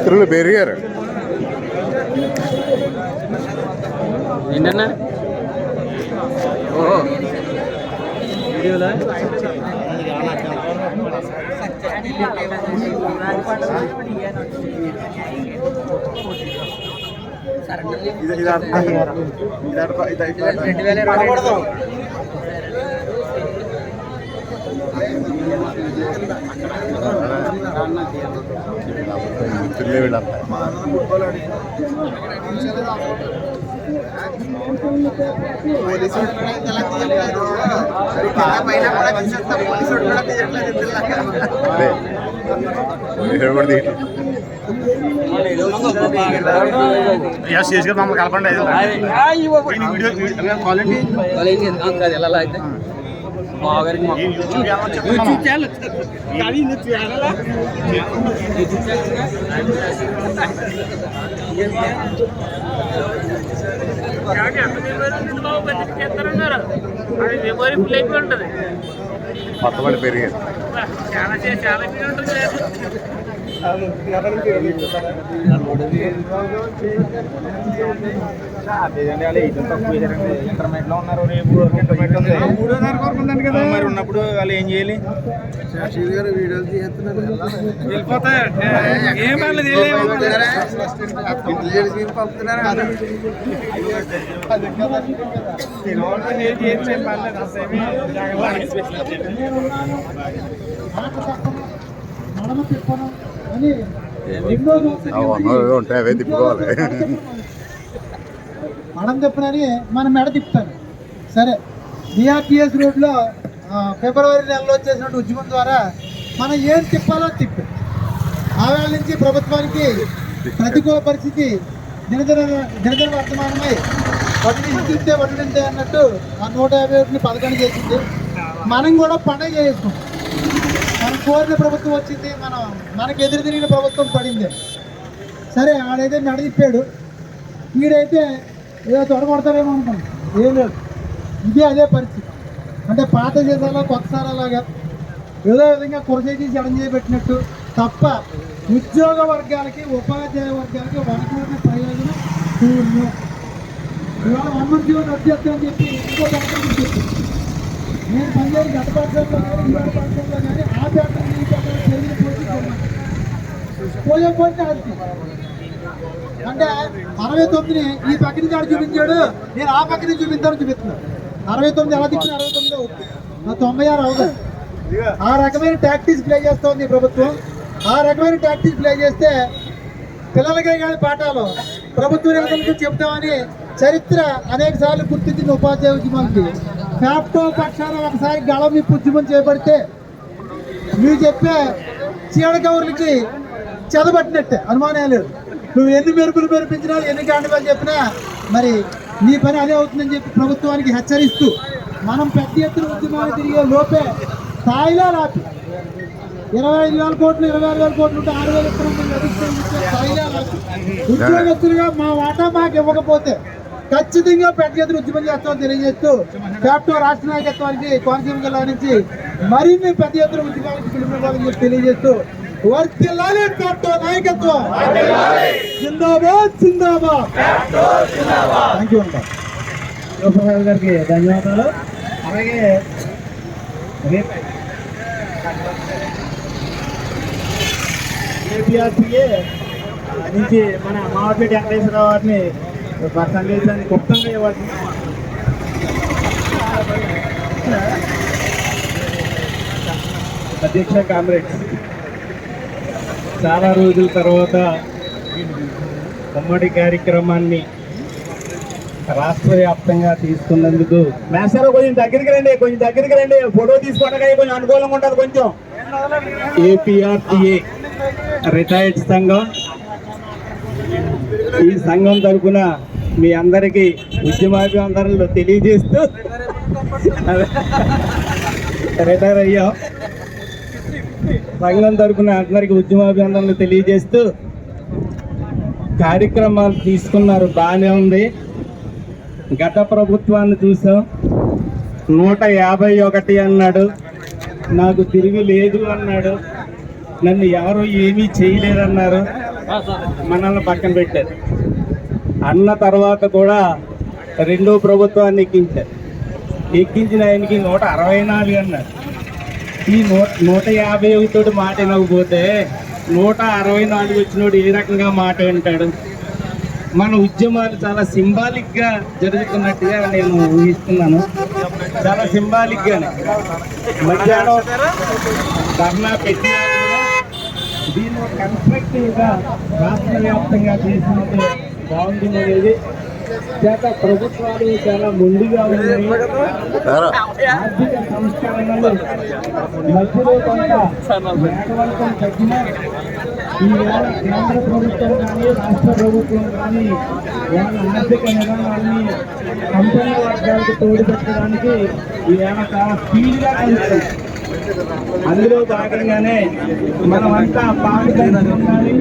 మిత్రులు పెరిగారు ఏంటన్నా ఓ వీడియోలా రెండు వేల ఇరవై వీడు కూడా తీయట్లేదు. మమ్మల్ని కలపండి క్వాలిటీ? ఆ, కాదు, ఎలా అయితే బావగారికి మాకు యూట్యూబ్ ఛానల్ యూట్యూబ్ ఛానల్ అది మెమొరీ ఫుల్ అయిపోయి ఉంటుంది కొత్త వాళ్ళు పెరిగారు చాలా చాలా ఫీల్ ఉంటుంది లేదు ఉన్నారు రేపు మూడో తారీఖు వరకు ఉందండి కదా మరి ఉన్నప్పుడు వాళ్ళు ఏం చేయాలి వెళ్ళిపోతాయి ఏం పర్లేదు ఉంటాయి అవే తిప్పుకోవాలి మనం తిప్పనని మన మెడ తిప్పుతాను సరే డిఆర్టీఎస్ రోడ్లో ఫిబ్రవరి నెలలో వచ్చేసినట్టు ఉద్యమం ద్వారా మనం ఏం తిప్పాలో తిప్పి ఆవేళ నుంచి ప్రభుత్వానికి ప్రతికూల పరిస్థితి దినదిన దినదిన వర్తమానమై వడ్డీ తింటే వడ్డీ తింటే అన్నట్టు ఆ నూట యాభై ఒకటిని పథకాన్ని చేసింది మనం కూడా పండగ చేసుకుంటాం కోరిన ప్రభుత్వం వచ్చింది మనం మనకు ఎదురు తిరిగిన ప్రభుత్వం పడింది. సరే ఆడైతే మెడ వీడైతే ఏదో తొడగొడతారేమో అనుకున్నాం. ఏం లేదు. ఇదే అదే పరిస్థితి. అంటే పాత చేసాలా కొత్త సారాలాగా? ఏదో విధంగా కురచేసి జడం చేయబెట్టినట్టు తప్ప ఉద్యోగ వర్గాలకి ఉపాధ్యాయ వర్గాలకి వనకూడిన ప్రయోజనం ఇవాళ వన్ జీవన్ రద్దు చేస్తామని చెప్పి ఇంకో చెప్పి నేను పనిచేసి గత పాఠశాలలో కానీ కానీ ఆ పేపర్ ఈ పేపర్ పోటీ పోయే పోటీ అంటే అరవై తొమ్మిదిని ఈ పక్క నుంచి ఆడు చూపించాడు నేను ఆ పక్క నుంచి చూపించాను చూపిస్తున్నాను అరవై తొమ్మిది ఎలా తిప్పిన అరవై తొమ్మిది అవుతుంది నా తొంభై ఆరు అవుతుంది ఆ రకమైన టాక్టిక్స్ ప్లే చేస్తోంది ప్రభుత్వం. ఆ రకమైన టాక్టిక్స్ ప్లే చేస్తే పిల్లలకే కానీ పాఠాలు ప్రభుత్వ నేతలకు చెప్తామని చరిత్ర అనేక సార్లు గుర్తించిన ఉపాధ్యాయ ఉద్యమానికి. ఫ్యాప్టో పక్షాన ఒకసారి గళం మీ ఉద్యమం చేపడితే మీరు చెప్పే చీడ కౌరులకి చెదబట్టినట్టే. అనుమానం లేదు. నువ్వు ఎన్ని మెరుపులు మెరిపించినా ఎన్ని కాండవాలు చెప్పినా మరి నీ పని అదే అవుతుందని చెప్పి ప్రభుత్వానికి హెచ్చరిస్తూ మనం పెద్ద ఎత్తున ఉద్యమాలు తిరిగే లోపే స్థాయిలో రాపి. ఇరవై ఐదు వేల కోట్లు ఇరవై ఆరు వేల కోట్లు ఉంటే ఆరు వేల స్థాయిలో రాపి. ఉద్యోగస్తులుగా మా వాటా మాకు ఇవ్వకపోతే ఖచ్చితంగా పెద్ద ఎత్తున ఉద్యమం చేస్తామని తెలియజేస్తూ క్యాప్టో రాష్ట్ర నాయకత్వానికి కోనసీమ జిల్లా నుంచి మరిన్ని పెద్ద ఎత్తున ఉద్యమానికి పిలుపునివ్వాలని చెప్పి తెలియజేస్తూ వర్తిల్లాలి క్యాప్టో నాయకత్వం. జిందాబాద్ జిందాబాద్. థ్యాంక్ యూ అండి శివప్రసాద్ గారికి ధన్యవాదాలు. అలాగే రేపు నుంచి మన మావపేట వెంకటేశ్వరరావు గారిని సందేశాన్ని గుప్తంగా ఇవ్వాల్సింది అధ్యక్ష కామ్రేడ్స్ చాలా రోజుల తర్వాత ఉమ్మడి కార్యక్రమాన్ని రాష్ట్ర వ్యాప్తంగా తీసుకున్నందుకు మేసారో కొంచెం దగ్గరికి రండి కొంచెం దగ్గరికి రండి. ఫోటో తీసుకోవడానికి కొంచెం అనుకూలంగా ఉంటుంది కొంచెం. ఏపీఆర్టీఏ రిటైర్డ్ సంఘం ఈ సంఘం తరఫున మీ అందరికీ ఉద్యమాభివందనలు తెలియజేస్తూ రిటైర్ అయ్యాం. సంఘం తరఫున అందరికీ ఉద్యమాభివందనలు తెలియజేస్తూ కార్యక్రమాలు తీసుకున్నారు. బాగానే ఉంది. గత ప్రభుత్వాన్ని చూసాం. నూట యాభై ఒకటి అన్నాడు. నాకు తిరిగి లేదు అన్నాడు. నన్ను ఎవరు ఏమీ చేయలేదన్నారు. మనల్ని పక్కన పెట్టారు. అన్న తర్వాత కూడా రెండో ప్రభుత్వాన్ని ఎక్కించారు. ఎక్కించిన ఆయనకి నూట అరవై నాలుగు అన్నారు. ఈ నూట నూట యాభై ఒకటి మాట వినకపోతే నూట అరవై నాలుగు వచ్చినోడు ఏ రకంగా మాట వింటాడు? మన ఉద్యమాలు చాలా సింబాలిక్గా జరుగుతున్నట్టుగా నేను ఊహిస్తున్నాను. చాలా సింబాలిక్గానే. మధ్యాహ్నం ధర్నా పెట్టినా కన్స్ట్రక్టివ్గా రాష్ట్ర వ్యాప్తంగా చేసినట్టు బాగుంటుంది అనేది చేత ప్రభుత్వాలు చాలా ముందుగా ఉన్నాయి. ఆర్థిక సంస్కరణలు మధ్యలో కొంత వేగవంతం తగ్గిన ఈవేళ కేంద్ర ప్రభుత్వం కానీ రాష్ట్ర ప్రభుత్వం కానీ వాళ్ళ ఆర్థిక విధానాన్ని కంపెనీ వర్గాలకు తోడుపెట్టడానికి ఈవేళ చాలా స్పీడ్గా కలుస్తుంది అందులో భాగంగానే మనమంతా పాలు పెంచుకోవాలి